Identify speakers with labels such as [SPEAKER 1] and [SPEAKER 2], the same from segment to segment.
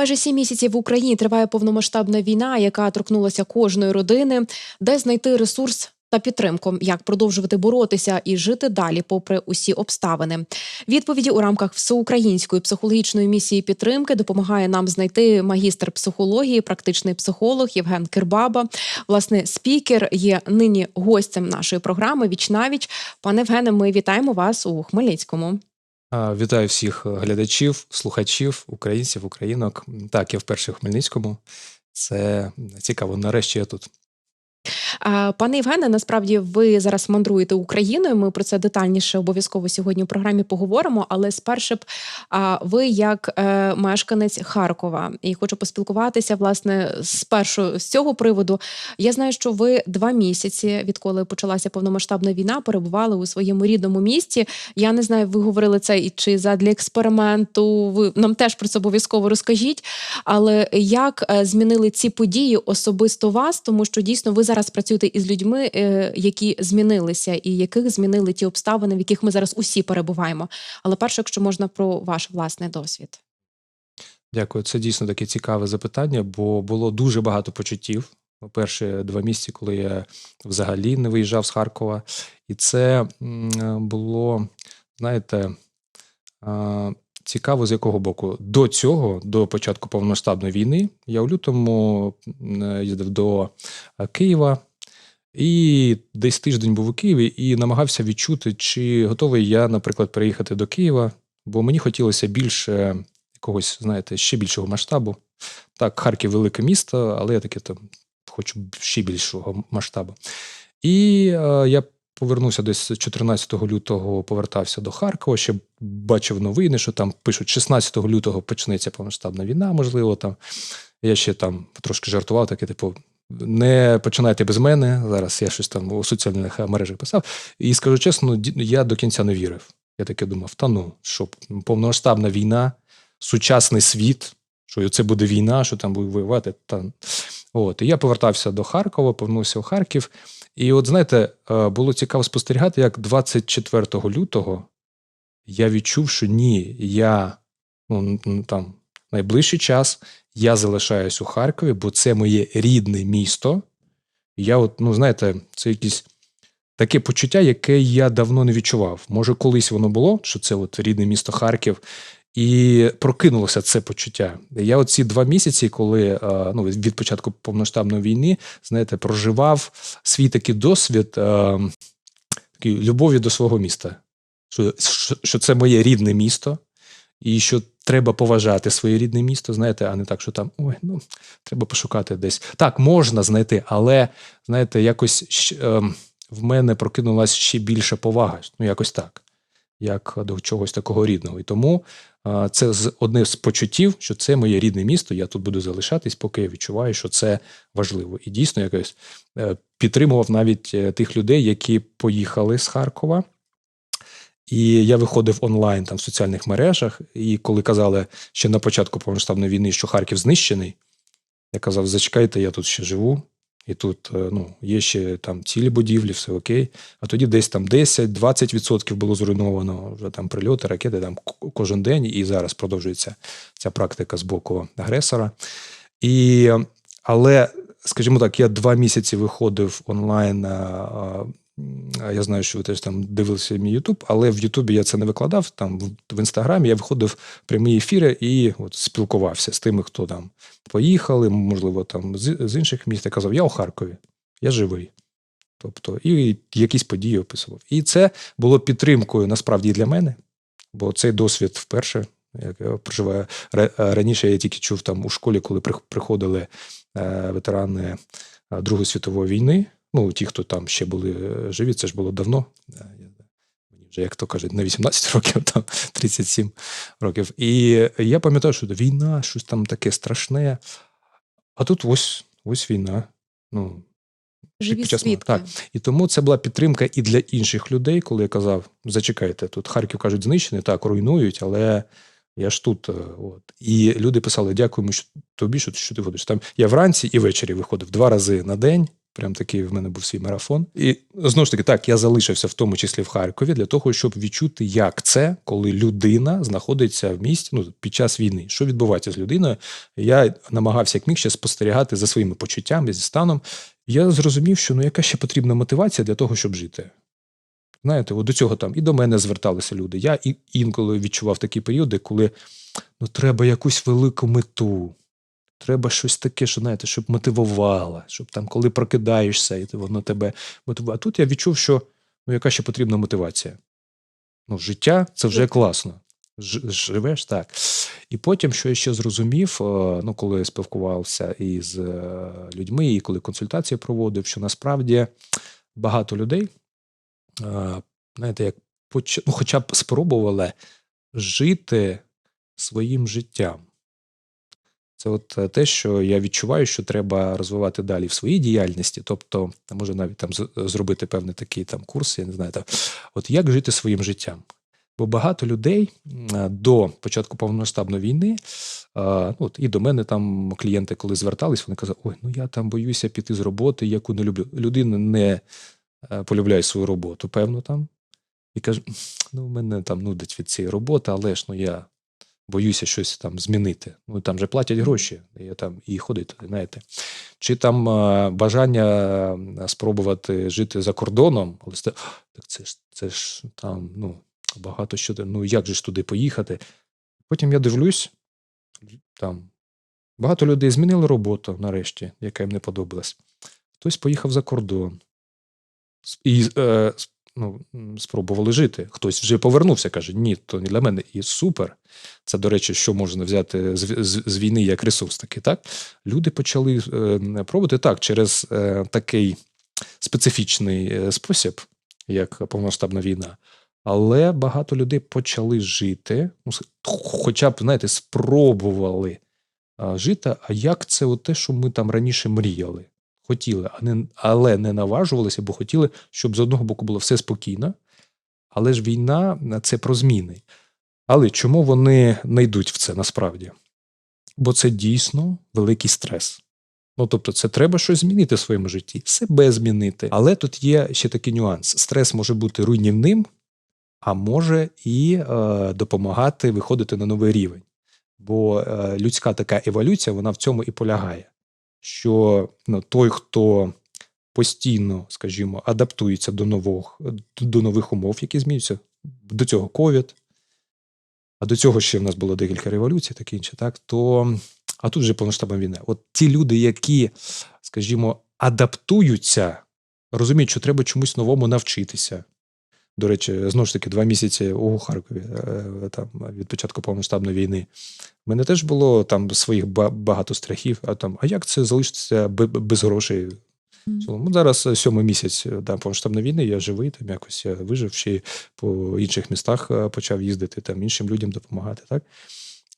[SPEAKER 1] Майже сім місяців в Україні триває повномасштабна війна, яка торкнулася кожної родини, де знайти ресурс. Та підтримку, як продовжувати боротися і жити далі, попри усі обставини. Відповіді у рамках всеукраїнської психологічної місії підтримки допомагає нам знайти магістр психології, практичний психолог Євген Кирбаба. Власне, спікер є нині гостем нашої програми Віч навіч. Пане Євгене, ми вітаємо вас у Хмельницькому.
[SPEAKER 2] Вітаю всіх глядачів, слухачів, українців, українок. Так, я вперше в Хмельницькому. Це цікаво. Нарешті я тут.
[SPEAKER 1] Пане Євгене, насправді ви зараз мандруєте Україною. Ми про це детальніше обов'язково сьогодні в програмі поговоримо. Але спершу б ви як е, мешканець Харкова, і хочу поспілкуватися власне спершу з цього приводу. Я знаю, що ви два місяці, відколи почалася повномасштабна війна, перебували у своєму рідному місті. Я не знаю, ви говорили це і чи задля експерименту. Ви нам теж про це обов'язково розкажіть. Але як е, змінили ці події особисто вас, тому що дійсно ви зараз працюєте із людьми, е, які змінилися, і яких змінили ті обставини, в яких ми зараз усі перебуваємо. Але перше, якщо можна про ваш власний досвід.
[SPEAKER 2] Дякую. Це дійсно таке цікаве запитання, бо було дуже багато почуттів. Перші два місяці, коли я взагалі не виїжджав з Харкова, і це було, знаєте, цікаво з якого боку. До цього, до початку повномасштабної війни, я у лютому їздив до Києва. І десь тиждень був у Києві і намагався відчути, чи готовий я, наприклад, переїхати до Києва, бо мені хотілося більше якогось, знаєте, ще більшого масштабу. Так, Харків велике місто, але я таке там хочу ще більшого масштабу. І е, я повернувся десь 14 лютого, повертався до Харкова. Ще бачив новини, що там пишуть 16 лютого почнеться повномасштабна війна, можливо, там. Я ще там трошки жартував, таке, типу, не починайте без мене. Зараз я щось там у соціальних мережах писав. І скажу чесно, я до кінця не вірив. Я таке думав: та ну, що повномасштабна війна, сучасний світ, що це буде війна, що там буде воювати. Та... От. І я повертався до Харкова, повернувся у Харків. І от знаєте, було цікаво спостерігати, як 24 лютого я відчув, що ні, я ну, там найближчий час я залишаюсь у Харкові, бо це моє рідне місто. Я, от, ну знаєте, це якесь таке почуття, яке я давно не відчував. Може, колись воно було, що це от рідне місто Харків, і прокинулося це почуття. Я оці два місяці, коли ну, від початку повноштабної війни, знаєте, проживав свій такий досвід такий любові до свого міста. Що, що це моє рідне місто, і що треба поважати своє рідне місто, знаєте, а не так, що там ой, ну треба пошукати десь. Так, можна знайти, але знаєте, якось е, в мене прокинулася ще більша повага. Ну, якось так, як до чогось такого рідного. І тому це одне з почуттів, що це моє рідне місто. Я тут буду залишатись, поки я відчуваю, що це важливо. І дійсно якось е, підтримував навіть е, тих людей, які поїхали з Харкова. І я виходив онлайн там в соціальних мережах. І коли казали ще на початку повномасштабної війни, що Харків знищений, я казав: зачекайте, я тут ще живу, і тут е, ну, є ще там цілі будівлі, все окей. А тоді десь там 10-20% було зруйновано вже там прильоти, ракети там кожен день, і зараз продовжується ця практика з боку агресора. І, Але, скажімо так, я два місяці виходив онлайн я знаю, що ви теж там дивилися мій Ютуб, але в Ютубі я це не викладав. Там в інстаграмі я виходив в прямі ефіри і от спілкувався з тими, хто там поїхали, можливо, там з, інших міст. Я казав, я у Харкові, я живий. Тобто, і якісь події описував. І це було підтримкою насправді для мене, бо цей досвід вперше. Як я проживаю раніше, я тільки чув там у школі, коли приходили е, ветерани е, Другої світової війни. Ну, ті, хто там ще були е, живі, це ж було давно. Е, мені вже, як то кажуть, на 18 років, там 37 років. І я пам'ятаю, що війна, щось там таке страшне. А тут ось ось війна. Ну,
[SPEAKER 1] Живі свідки.
[SPEAKER 2] Так. І тому це була підтримка і для інших людей, коли я казав: зачекайте, тут Харків кажуть, знищений, так, руйнують, але я ж тут. Е, от. І люди писали: дякуємо що тобі, що, що ти ходиш. Там я вранці і ввечері виходив два рази на день Прям такий в мене був свій марафон. І знову ж таки, так, я залишився в тому числі в Харкові для того, щоб відчути, як це, коли людина знаходиться в місті ну, під час війни. Що відбувається з людиною? Я намагався як міг ще спостерігати за своїми почуттями, зі станом. Я зрозумів, що ну яка ще потрібна мотивація для того, щоб жити. Знаєте, от до цього там і до мене зверталися люди. Я інколи відчував такі періоди, коли ну, треба якусь велику мету. Треба щось таке, що знаєте, щоб мотивувало, щоб там, коли прокидаєшся, і воно тебе мотивує. А тут я відчув, що ну, яка ще потрібна мотивація? Ну, життя це вже класно. Ж, живеш так. І потім, що я ще зрозумів, е, ну, коли я спілкувався із е, людьми, і коли консультації проводив, що насправді багато людей, е, знаєте, як ну, хоча б спробували жити своїм життям. Це от е, те, що я відчуваю, що треба розвивати далі в своїй діяльності. Тобто, може навіть там зробити певний такий там курс, я не знаю, там, от як жити своїм життям. Бо багато людей е, до початку повномасштабної війни, ну, от і до мене там клієнти, коли звертались, вони казали: Ой, ну я там боюся піти з роботи, яку не люблю. Людина не е, полюбляє свою роботу, певно там. І каже: ну, мене там нудить від цієї роботи, але ж ну я боюся щось там змінити. Ну там же платять гроші, я там і ходить туди, знаєте. Чи там е, бажання е, спробувати жити за кордоном, але це, так це ж це ж там ну, багато що. Ну як же ж туди поїхати? Потім я дивлюсь, там багато людей змінили роботу нарешті, яка їм не подобалась. Хтось поїхав за кордон. І е, ну, спробували жити. Хтось вже повернувся, каже: ні, то не для мене. І супер. Це, до речі, що можна взяти з, з, з війни як ресурс такий, так? Люди почали е, пробувати так, через е, такий специфічний е, спосіб, як повномасштабна війна. Але багато людей почали жити, ну, хоча б, знаєте, спробували жити. А як це от те, що ми там раніше мріяли? Хотіли, але не наважувалися, бо хотіли, щоб з одного боку було все спокійно. Але ж війна е, це про зміни. Але чому вони не йдуть в це насправді? Бо це дійсно великий стрес. Ну, тобто, це треба щось змінити в своєму житті, себе змінити. Але тут є ще такий нюанс: стрес може бути руйнівним, а може і е, допомагати виходити на новий рівень. Бо е, людська така еволюція, вона в цьому і полягає. Що ну, той, хто постійно, скажімо, адаптується до нових, до нових умов, які змінюються, до цього ковід, а до цього ще в нас було декілька революцій, таке інше, так то а тут вже повноштабна війна. От ті люди, які, скажімо, адаптуються, розуміють, що треба чомусь новому навчитися. До речі, знову ж таки, два місяці у Харкові е, там від початку повномасштабної війни. У мене теж було там своїх багато страхів. А там, а як це залишитися бе- без грошей?
[SPEAKER 1] Мгм.
[SPEAKER 2] Ну, зараз сьомий місяць да, повномасштабної війни, я живий, там якось я вижив, ще по інших містах е, почав їздити, там іншим людям допомагати. Так?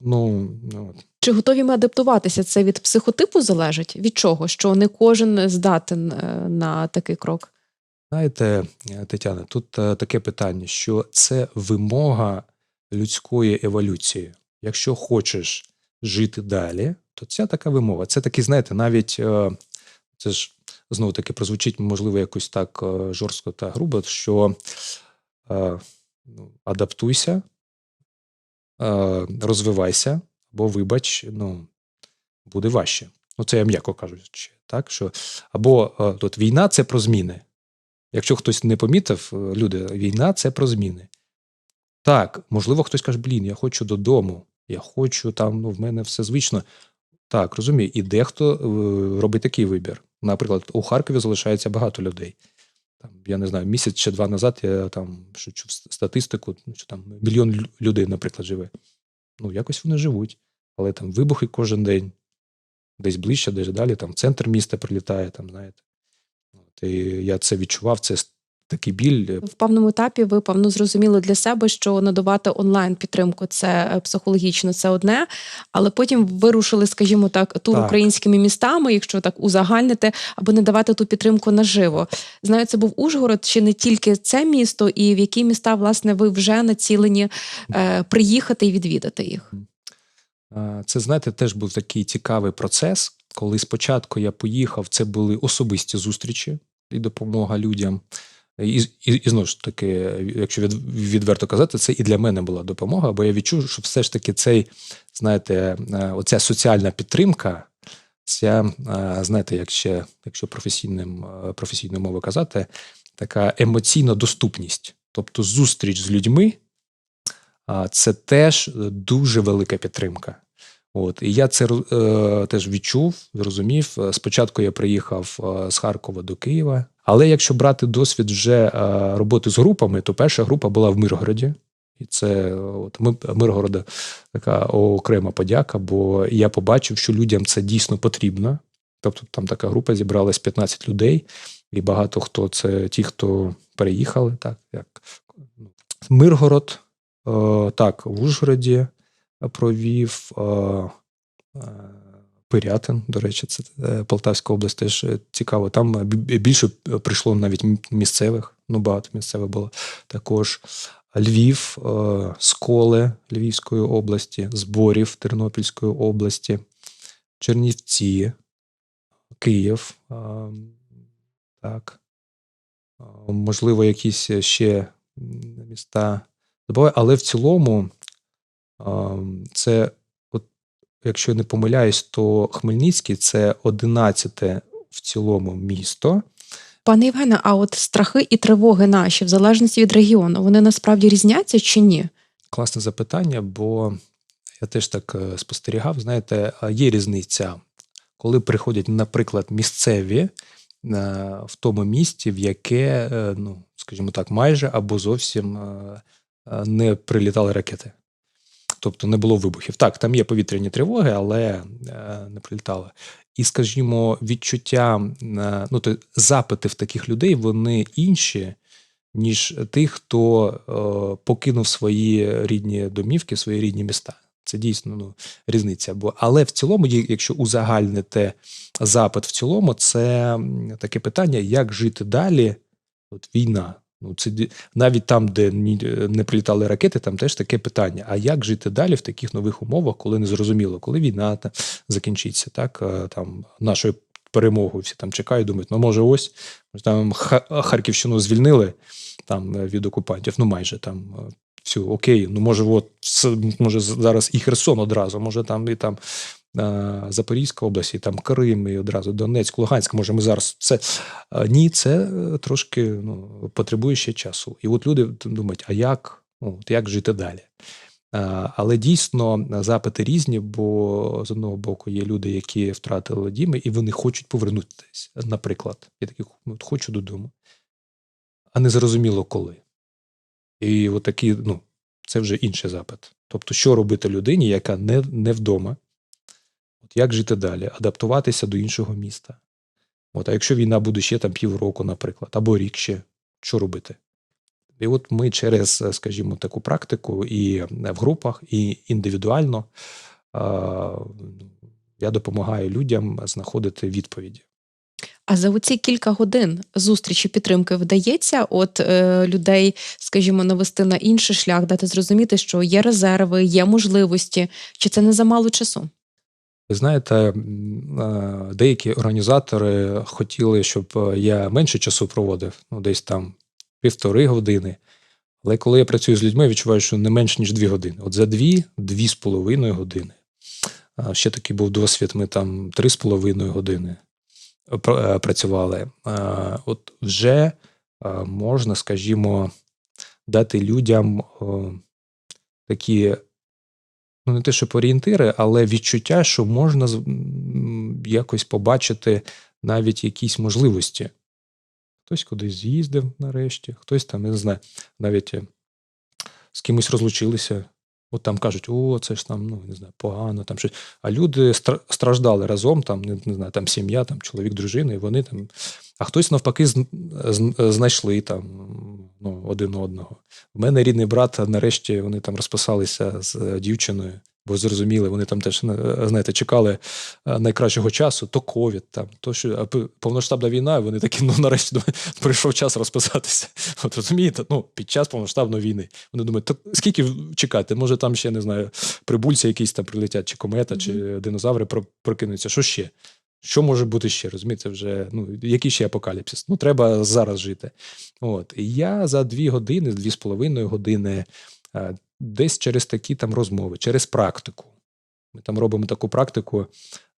[SPEAKER 2] Ну, ну, от.
[SPEAKER 1] Чи готові ми адаптуватися? Це від психотипу залежить? Від чого? Що не кожен здатен е, на такий крок?
[SPEAKER 2] Знаєте, е, Тетяна, тут е, таке питання, що це вимога людської еволюції. Якщо хочеш жити далі, то ця така вимога. Це такий, знаєте, навіть е, це ж знову таки прозвучить, можливо, якось так жорстко та грубо, що ну, адаптуйся, розвивайся, бо вибач, ну, буде важче. Ну, це я м'яко кажучи, так? Що, або тут війна це про зміни. Якщо хтось не помітив, е, люди, війна це про зміни. Так, можливо, хтось каже, блін, я хочу додому, я хочу там, ну, в мене все звично. Так, розумію, і дехто е, робить такий вибір. Наприклад, у Харкові залишається багато людей. Там, я не знаю, місяць чи два назад я там що чув статистику, ну, що там мільйон людей, наприклад, живе. Ну, якось вони живуть. Але там вибухи кожен день, десь ближче, десь далі, там центр міста прилітає, там, знаєте. І я це відчував, це такий біль.
[SPEAKER 1] В певному етапі ви певно зрозуміли для себе, що надавати онлайн підтримку це е, психологічно, це одне, але потім вирушили, скажімо так, тур
[SPEAKER 2] Так.
[SPEAKER 1] українськими містами, якщо так узагальнити, аби не давати ту підтримку наживо. Знаю, це був Ужгород, чи не тільки це місто, і в які міста власне ви вже націлені е, приїхати і відвідати їх.
[SPEAKER 2] Е, Це, знаєте, теж був такий цікавий процес, коли спочатку я поїхав, це були особисті зустрічі і допомога людям. І, і, і знову ж таки, якщо від, відверто казати, це і для мене була допомога, бо я відчув, що все ж таки цей, знаєте, е, оця соціальна підтримка, ця, е, знаєте, як ще, якщо професійним, е, професійною мовою казати, така емоційна доступність. Тобто зустріч з людьми, це теж дуже велика підтримка. От, і я це е, теж відчув, зрозумів. Е, Спочатку я приїхав е, з Харкова до Києва. Але якщо брати досвід вже е, роботи з групами, то перша група була в Миргороді. І це от ми Миргорода така окрема подяка, бо я побачив, що людям це дійсно потрібно. Тобто там така група зібралась 15 людей, і багато хто це ті, хто переїхали, так як ну, Миргород, е, так, в Ужгороді провів Пирятин, до речі, це е, Полтавська область теж е, цікаво. Там е, більше прийшло навіть місцевих, ну багато місцевих було. Також Львів, Сколе Львівської області, Зборів Тернопільської області, Чернівці, Київ. Так. Можливо, якісь ще міста але в цілому це, от, якщо я не помиляюсь, то Хмельницький це 11 в цілому місто.
[SPEAKER 1] Пане Євгене, а от страхи і тривоги наші, в залежності від регіону, вони насправді різняться чи ні?
[SPEAKER 2] Класне запитання, бо я теж так е, спостерігав. Знаєте, є різниця, коли приходять, наприклад, місцеві е, в тому місті, в яке, е, ну, скажімо так, майже або зовсім не прилітали ракети. Тобто не було вибухів. Так, там є повітряні тривоги, але е, не прилітали. І, скажімо, відчуття, е, ну, то запити в таких людей вони інші, ніж тих, хто е, покинув свої рідні домівки, свої рідні міста. Це дійсно ну, різниця. Бо, але в цілому, якщо узагальнити запит в цілому, це таке питання, як жити далі. От війна. Ну, це навіть там, де не прилітали ракети, там теж таке питання. А як жити далі в таких нових умовах, коли не зрозуміло, коли війна та, закінчиться, так там нашою перемогою всі там чекають, думають, ну може ось там Харківщину звільнили там е, від окупантів, ну майже там. е, Все, окей, ну може, от може зараз і Херсон одразу, може там і там Запорізька область, і там Крим, і одразу Донецьк, Луганськ. Може, ми зараз це ні, це е, трошки ну, потребує ще часу. І от люди думають, а як, ну, от як жити далі? Але дійсно запити різні, бо з одного боку є люди, які втратили діми, і вони хочуть повернутися. Наприклад, я такий ну, от хочу додому, а не зрозуміло коли. І от такі, ну, це вже інший запит. Тобто, що робити людині, яка не, не вдома? Як жити далі? Адаптуватися до іншого міста. От, а якщо війна буде ще там півроку, наприклад, або рік ще, що робити? І от ми через, е, скажімо, таку практику і е, в групах, і індивідуально я допомагаю людям знаходити відповіді.
[SPEAKER 1] А за оці кілька годин зустрічі підтримки вдається от е, людей, скажімо, навести на інший шлях, дати зрозуміти, що є резерви, є можливості, чи це не замало часу?
[SPEAKER 2] Ви знаєте, е, деякі організатори хотіли, щоб е, я менше часу проводив, ну десь там півтори години. Але коли я працюю з людьми, відчуваю, що не менше, ніж дві години. От за дві, дві з половиною години. Ще такий був досвід, ми там три з половиною години е, працювали. От вже можна, скажімо, дати людям такі ну не те, щоб орієнтири, але відчуття, що можна якось побачити навіть якісь можливості. Хтось кудись з'їздив нарешті, хтось там, я не знаю, навіть е, з кимось розлучилися. От там кажуть, о, це ж там, ну не знаю, погано, там щось. А люди стра- страждали разом, там, не, не знаю, там сім'я, там чоловік, дружина, і вони там. А хтось навпаки зн- зн- знайшли там ну, один одного. У мене рідний брат, нарешті вони там розписалися з е, дівчиною, бо зрозуміли, вони там теж е, знаєте, чекали е, найкращого часу, то ковід, там, то що повноштабна війна, вони такі, ну нарешті думаю, прийшов час розписатися. От розумієте, ну під час повноштабної війни. Вони думають, то скільки чекати? Може, там ще не знаю, прибульці якісь там прилетять, чи комета, чи динозаври прокинуться. Що ще? Що може бути ще? Розумієте, вже ну який ще апокаліпсис? Ну треба зараз жити. От і я за дві години, дві з половиною години, е, десь через такі там розмови, через практику. Ми там робимо таку практику,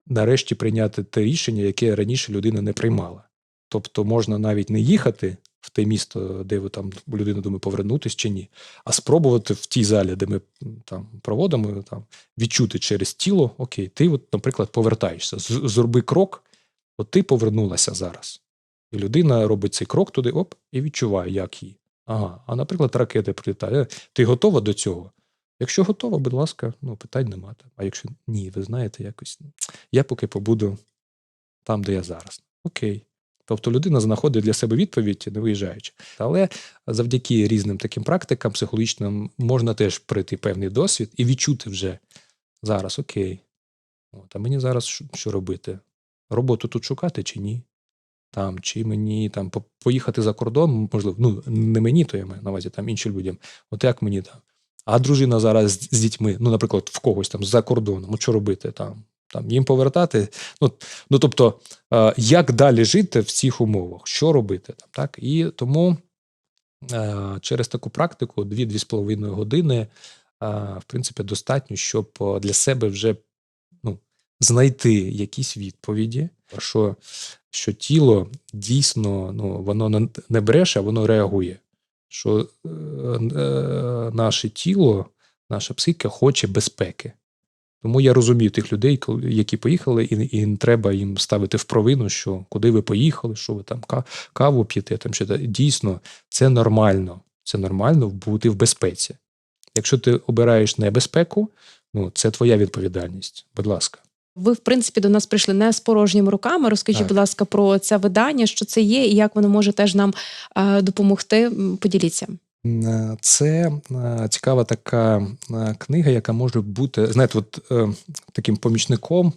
[SPEAKER 2] нарешті прийняти те рішення, яке раніше людина не приймала. Тобто можна навіть не їхати в те місто, де ви там людина думає повернутись чи ні, а спробувати в тій залі, де ми там проводимо, там відчути через тіло: Окей, ти, от, наприклад, повертаєшся, зроби крок, от ти повернулася зараз. І людина робить цей крок туди, оп, і відчуває, як їй. Ага, а наприклад, ракети прилітає. Ти готова до цього? Якщо готова, будь ласка, ну питань нема. А якщо ні, ви знаєте, якось я поки побуду там, де я зараз. Окей. Тобто людина знаходить для себе відповідь, не виїжджаючи. Але завдяки різним таким практикам психологічним можна теж пройти певний досвід і відчути вже зараз окей. От, А мені зараз що робити? Роботу тут шукати чи ні? Там, Чи мені там поїхати за кордон, можливо, ну не мені, то я маю на увазі там іншим людям. От як мені там? А дружина зараз з дітьми, ну, наприклад, в когось там за кордоном, що робити там? там їм повертати. Ну ну тобто, е, як далі жити в цих умовах, що робити там, так? І тому е, через таку практику 2-2,5 години, е, в принципі, достатньо, щоб для себе вже ну, знайти якісь відповіді, що що тіло дійсно ну, воно не бреше, а воно реагує. Що е, е, наше тіло, наша психіка хоче безпеки. Тому я розумію тих людей, які поїхали, і і не треба їм ставити в провину, що куди ви поїхали, що ви там каву п'єте. Там що дійсно це нормально. Це нормально бути в безпеці. Якщо ти обираєш небезпеку, ну це твоя відповідальність. Будь ласка.
[SPEAKER 1] Ви, в принципі, до нас прийшли не з порожніми руками. Розкажіть, так. будь ласка, про це видання, що це є, і як воно може теж нам е, допомогти. Поділіться.
[SPEAKER 2] Е, це е, цікава така книга, яка може бути знаєте, от таким помічником,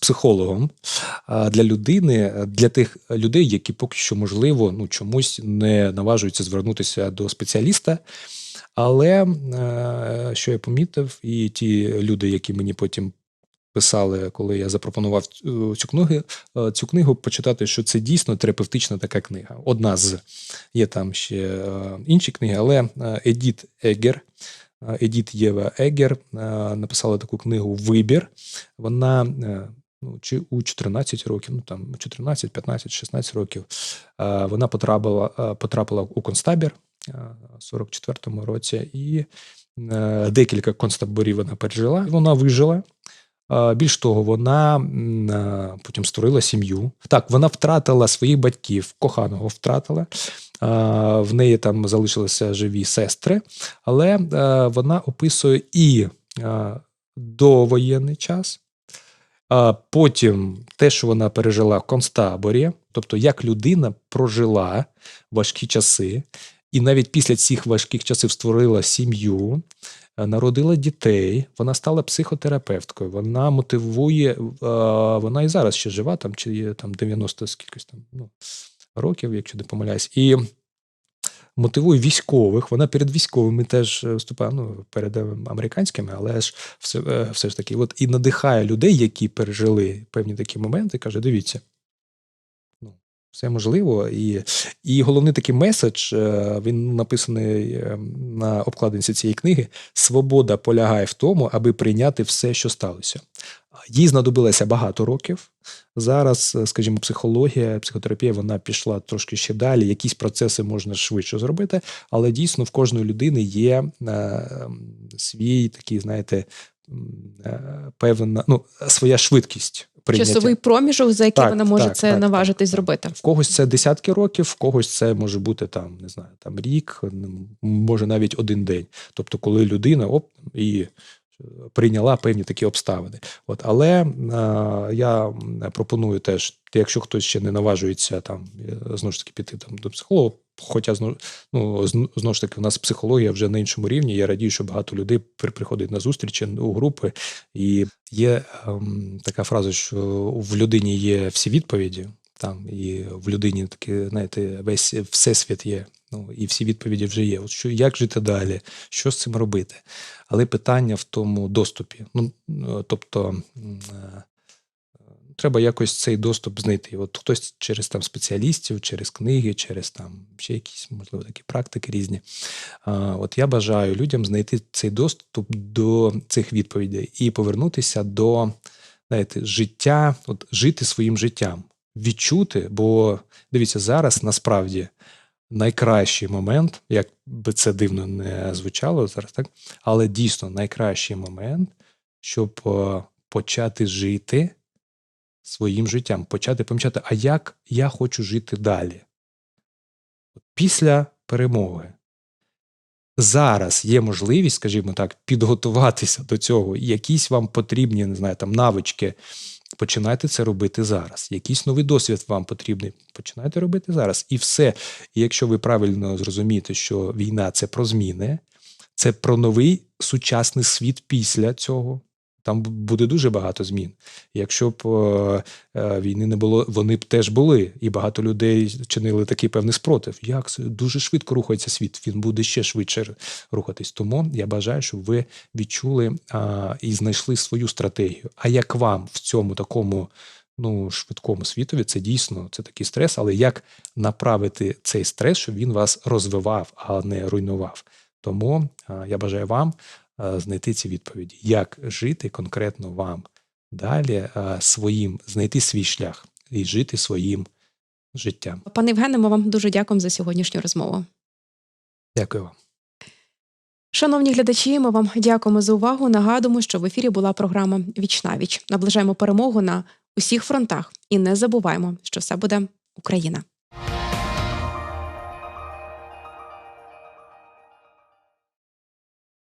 [SPEAKER 2] психологом для людини, для тих людей, які поки що можливо ну чомусь не наважуються звернутися до спеціаліста. Але що я помітив, і ті люди, які мені потім писали, коли я запропонував е, цю книгу, е, цю книгу почитати, що це дійсно терапевтична така книга. Одна з є там ще е, інші книги, але Едіт Егер. Едіт Єва Егер написала таку книгу Вибір. Вона ну, чи у 14 років, ну там 14, 15, 16 років, вона потрапила потрапила у концтабір у 44-му році, і декілька концтаборів вона пережила. Вона вижила. Більш того, вона потім створила сім'ю. Так, вона втратила своїх батьків, коханого втратила. В неї там залишилися живі сестри, але вона описує і довоєнний час. Потім те, що вона пережила в концтаборі, тобто як людина прожила важкі часи, і навіть після цих важких часів створила сім'ю, Е, народила дітей, вона стала психотерапевткою, вона мотивує, е, вона і зараз ще жива, там чи там 90 скількись там ну, років, якщо не помиляюсь, і мотивує військових. Вона перед військовими теж виступає ну, перед американськими, але ж все все ж таки, от і надихає людей, які пережили певні такі моменти, каже: дивіться. Все можливо, і і головний такий меседж е, він написаний е, на обкладинці цієї книги: Свобода полягає в тому, аби прийняти все, що сталося. Їй знадобилося багато років. Зараз, е, скажімо, психологія, психотерапія вона пішла трошки ще далі. Якісь процеси можна швидше зробити, але дійсно в кожної людини є свій такий, знаєте, певна ну, своя швидкість прийняття.
[SPEAKER 1] Часовий проміжок, за який так, вона може так, це так, наважитись зробити.
[SPEAKER 2] В когось це десятки років, в когось це може бути там, не знаю, там рік, може навіть один день. Тобто, коли людина оп, і прийняла певні такі обставини. От, Але е, я пропоную теж, якщо хтось ще не наважується там е, знову ж таки піти там до психолога, Хоча ну, знову ж таки, у нас психологія вже на іншому рівні. Я радію, що багато людей приходять на зустрічі у групи, і є ем, така фраза, що в людині є всі відповіді. Там і в людині таке, знаєте, весь всесвіт є. Ну і всі відповіді вже є. От що як жити далі, що з цим робити? Але питання в тому доступі. Ну тобто, е, треба якось цей доступ знайти. От хтось через там спеціалістів, через книги, через там ще якісь, можливо, такі практики різні. А, От я бажаю людям знайти цей доступ до цих відповідей і повернутися до знаєте, життя, от жити своїм життям, відчути, бо дивіться, зараз насправді найкращий момент, як би це дивно не звучало зараз, так? Але дійсно найкращий момент, щоб почати жити своїм життям, почати помічати, а як я хочу жити далі. Після перемоги. Зараз є можливість, скажімо так, підготуватися до цього. Якісь вам потрібні, не знаю, там навички. Починайте це робити зараз. Якийсь новий досвід вам потрібний. Починайте робити зараз. І все. І якщо ви правильно зрозумієте, що війна це про зміни, це про новий сучасний світ після цього. Там буде дуже багато змін. Якщо б е, е, війни не було, вони б теж були, і багато людей чинили такий певний спротив. Як дуже швидко рухається світ? Він буде ще швидше рухатись. Тому я бажаю, щоб ви відчули а, і знайшли свою стратегію. А як вам в цьому такому ну, швидкому світові це дійсно це такий стрес, але як направити цей стрес, щоб він вас розвивав, а не руйнував? Тому а, я бажаю вам знайти ці відповіді, як жити конкретно вам далі своїм, знайти свій шлях і жити своїм життям.
[SPEAKER 1] Пане Євгене, ми вам дуже дякуємо за сьогоднішню розмову.
[SPEAKER 2] Дякую вам.
[SPEAKER 1] Шановні глядачі, ми вам дякуємо за увагу. Нагадуємо, що в ефірі була програма Віч на віч. Наближаємо перемогу на усіх фронтах і не забуваємо, що все буде Україна.